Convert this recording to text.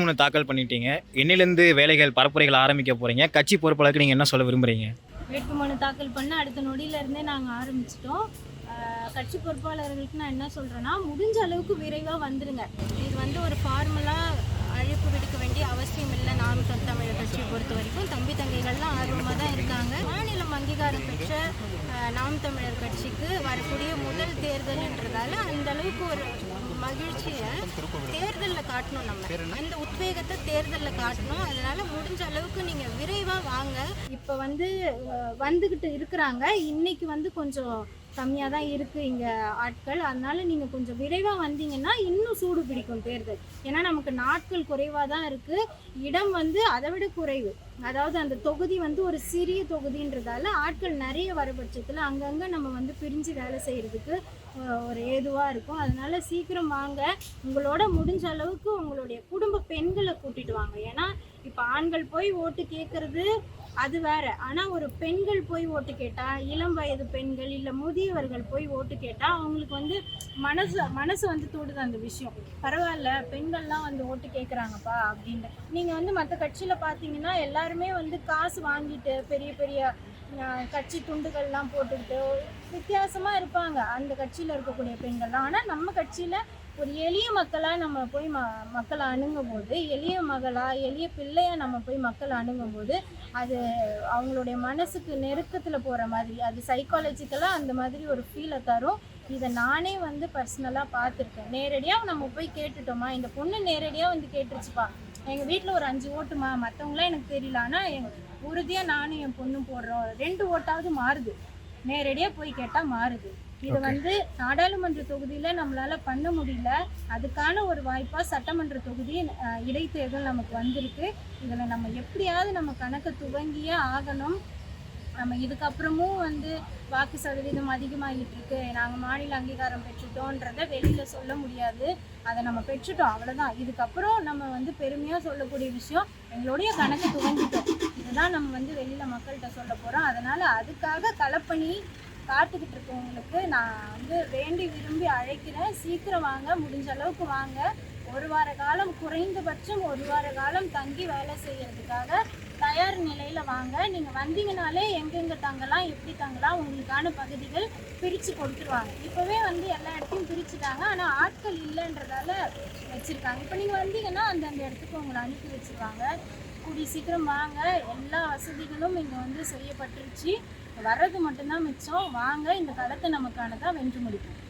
மூணு தாக்கல் பண்ணிட்டீங்க. என்னிலேருந்து வேலைகள் பரப்புரைகள் ஆரம்பிக்க போறீங்க. கட்சி பொறுப்பாளருக்கு நீங்கள் என்ன சொல்ல விரும்புறீங்க? வேட்புமனு தாக்கல் பண்ண அடுத்த நொடியில இருந்தே நாங்கள் ஆரம்பிச்சிட்டோம். கட்சி பொறுப்பாளர்களுக்கு நான் என்ன சொல்கிறேன்னா முடிஞ்ச அளவுக்கு விரைவாக வந்துருங்க. இது வந்து ஒரு ஃபார்மலாக அழைப்பு விடுக்க வேண்டிய அவசியம் இல்லை. நாம் தமிழர் கட்சியை பொறுத்த வரைக்கும் தம்பி தங்கைகள்லாம் ஆர்வமாக தான் இருக்காங்க. மாநிலம் அங்கீகாரம் பெற்ற நாம் தமிழர் கட்சிக்கு வரக்கூடிய முதல் தேர்தல்ன்றதால அந்த அளவுக்கு ஒரு மகிழ்ச்சியை தேர்தலில் காட்டணும் நம்ம. அந்த உத்வேகத்தை தேர்தலில் காட்டணும். அதனால முடிஞ்ச அளவுக்கு நீங்கள் விரைவாக வாங்க. இப்போ வந்து வந்துக்கிட்டு இருக்கிறாங்க. இன்னைக்கு வந்து கொஞ்சம் கம்மியாக தான் இருக்குது இங்கே ஆட்கள். அதனால் நீங்கள் கொஞ்சம் விரைவாக வந்தீங்கன்னா இன்னும் சூடு பிடிக்கும் தேர்தல். ஏன்னா நமக்கு நாட்கள் குறைவாக தான் இருக்குது இடம் வந்து அதை விட குறைவு. அதாவது அந்த தொகுதி வந்து ஒரு சிறிய தொகுதின்றதால ஆட்கள் நிறைய வர பட்சத்தில் அங்கங்கே நம்ம வந்து பிரிஞ்சு வேலை செய்கிறதுக்கு ஒரு ஏதுவாக இருக்கும். அதனால் சீக்கிரம் வாங்க. உங்களோட முடிஞ்ச அளவுக்கு உங்களுடைய குடும்ப பெண்களை கூட்டிட்டு வாங்க. ஏன்னா இப்போ ஆண்கள் போய் ஓட்டு கேட்குறது அது வேற. ஆனால் ஒரு பெண்கள் போய் ஓட்டு கேட்டால் இளம் வயது பெண்கள் இல்லை முதியவர்கள் போய் ஓட்டு கேட்டால் அவங்களுக்கு வந்து மனசு மனசு வந்து தூடுது அந்த விஷயம். பரவாயில்ல பெண்கள்லாம் வந்து ஓட்டு கேட்குறாங்கப்பா அப்படின்னு. நீங்கள் வந்து மற்ற கட்சியில் பார்த்தீங்கன்னா எல்லாருமே வந்து காசு வாங்கிட்டு பெரிய பெரிய கட்சி துண்டுகள்லாம் போட்டுக்கிட்டு வித்தியாசமாக இருப்பாங்க. அந்த கட்சியில் இருக்கக்கூடிய பெண்கள்லாம். ஆனால் நம்ம கட்சியில் ஒரு எளிய மக்களாக நம்ம போய் ம மக்களை அணுகும் போது எளிய மகளாக எளிய பிள்ளையாக நம்ம போய் மக்களை அணுகும் போது அது அவங்களுடைய மனசுக்கு நெருக்கத்தில் போகிற மாதிரி அது சைக்காலஜிக்கலாக அந்த மாதிரி ஒரு ஃபீலை தரும். இதை நானே வந்து பர்சனலாக பார்த்துருக்கேன். நேரடியாக நம்ம போய் கேட்டுட்டோமா? இந்த பொண்ணு நேரடியாக வந்து கேட்டுருச்சுப்பா. எங்கள் வீட்டில் ஒரு அஞ்சு ஓட்டுமா? மற்றவங்களாம் எனக்கு தெரியல. ஆனால் எங்கள் உறுதியாக நானும் என் பொண்ணும் போடுறோம். ரெண்டு ஓட்டாவது மாறுது. நேரடியாக போய் கேட்டால் மாறுது. இது வந்து நாடாளுமன்ற தொகுதியில் நம்மளால பண்ண முடியல. அதுக்கான ஒரு வாய்ப்பாக சட்டமன்ற தொகுதி இடைத்தேர்தல் நமக்கு வந்திருக்கு. இதில் நம்ம எப்படியாவது நம்ம கணக்கை துவங்கியே ஆகணும். நம்ம இதுக்கப்புறமும் வந்து வாக்கு சதவீதம் அதிகமாகிட்டு இருக்கு நாங்கள் மாநில அங்கீகாரம் பெற்றுட்டோன்றதை வெளியில் சொல்ல முடியாது. அதை நம்ம பெற்றுட்டோம். அவ்வளோதான் இதுக்கப்புறம் நம்ம வந்து பெருமையாக சொல்லக்கூடிய விஷயம் எங்களுடைய கணக்கு துவங்கிட்டோம். தான் நம்ம வந்து வெளியில் மக்கள்கிட்ட சொல்ல போகிறோம் அதனால் அதுக்காக களப்பணி காத்துக்கிட்டு இருக்கவங்களுக்கு நான் வந்து வேண்டி விரும்பி அழைக்கிறேன். சீக்கிரம் வாங்க முடிஞ்ச அளவுக்கு வாங்க. ஒரு வார காலம் குறைந்தபட்சம் ஒரு வார காலம் தங்கி வேலை செய்யறதுக்காக தயார் நிலையில் வாங்க. நீங்கள் வந்தீங்கனாலே எங்கெங்கே தங்கலாம் எப்படி தங்கலாம் உங்களுக்கான பகுதிகள் பிரித்து கொடுத்துருவாங்க. இப்போவே வந்து எல்லா இடத்தையும் பிரிச்சுட்டாங்க. ஆனால் ஆட்கள் இல்லைன்றதால வச்சுருக்காங்க. இப்போ நீங்கள் வந்தீங்கன்னா அந்தந்த இடத்துக்கு உங்களை அனுப்பி வச்சுருவாங்க. கூடி சீக்கிரம் வாங்க. எல்லா வசதிகளும் இங்கே வந்து செய்யப்பட்டுருச்சு. வர்றது மட்டும்தான் மிச்சம். வாங்க. இந்த கடத்தை நமக்கானதாக வென்று முடிப்போம்.